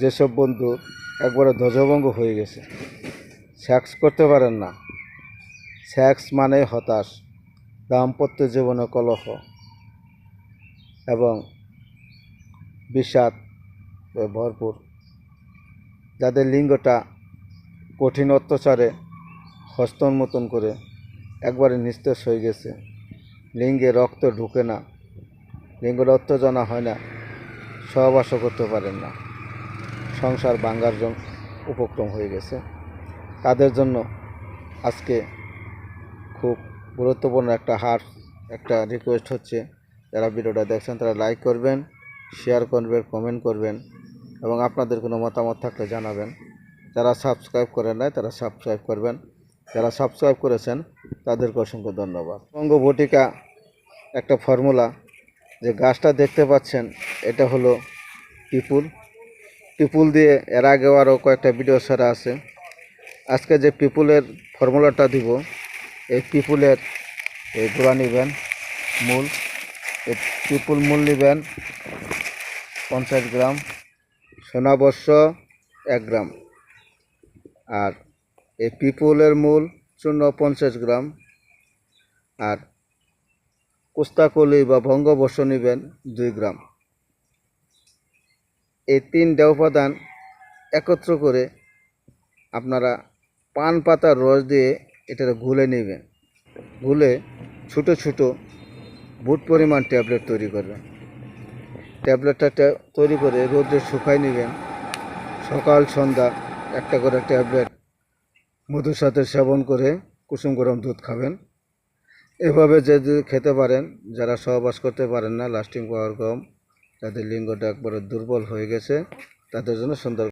যেসব বন্ধু একবারে ধ্বজভঙ্গ হয়ে গেছে সেক্স করতে পারেন না। সেক্স মানে হতাশ, দাম্পত্য জীবনে কলহ এবং বিষাদ ভরপুর। যাদের লিঙ্গটা কঠিন অত্যাচারে হস্তন মতন করে একবারে নিস্তেজ হয়ে গেছে, লিঙ্গে রক্ত ঢুকে না, লিঙ্গের উত্তেজনা হয় না, সহবাসও করতে পারেন না। সংসার ভাঙ্গার জন্য উপক্রম হয়ে গেছে। তাদের জন্য আজকে খুব গুরুত্বপূর্ণ একটা হার, একটা রিকোয়েস্ট হচ্ছে। যারা ভিডিওটা দেখছেন, তারা লাইক করবেন শেয়ার করবেন কমেন্ট করবেন এবং আপনাদের কোনো মতামত থাকলে জানাবেন। যারা সাবস্ক্রাইব করেন নাই, তারা সাবস্ক্রাইব করবেন। যারা সাবস্ক্রাইব করেছেন, তাদেরকে অসংখ্য ধন্যবাদ। অঙ্গ বটিকা একটা ফর্মুলা যে গাছটা দেখতে পাচ্ছেন, এটা হলো পিপুল পিপুল দিয়ে এর আগেও আরও কয়েকটা ভিডিও ছাড়া আছে। আজকে যে পিপুলের ফর্মুলাটা দিব, এই পিপুলের এই গোড়া নেবেন মূল, এই পিপুল মূল নেবেন পঞ্চাশ গ্রাম, সোনাবর্ষ এক গ্রাম। আর এই পিপুলের মূল চূর্ণ পঞ্চাশ গ্রাম। আর কোস্তাকলি বা ভঙ্গবর্ষ নেবেন দুই গ্রাম। এই তিনটা উপাদান একত্র করে আপনারা পান পাতার রস দিয়ে এটা ঘুলে নেবেন। ঘুলে ছোটো ছোটো বুট পরিমাণ ট্যাবলেট তৈরি করবেন। ট্যাবলেটটা তৈরি করে রোদে শুকাই নেবেন। সকাল, সন্ধ্যা একটা করে ট্যাবলেট মধুর সাথে সেবন করে কুসুম গরম দুধ খাবেন। এভাবে যদি খেতে পারেন, যারা সহবাস করতে পারেন না, লাস্টিং পাওয়ার কম। যাদের লিঙ্গটা একবারে দুর্বল হয়ে গেছে। তাদের জন্য সুন্দর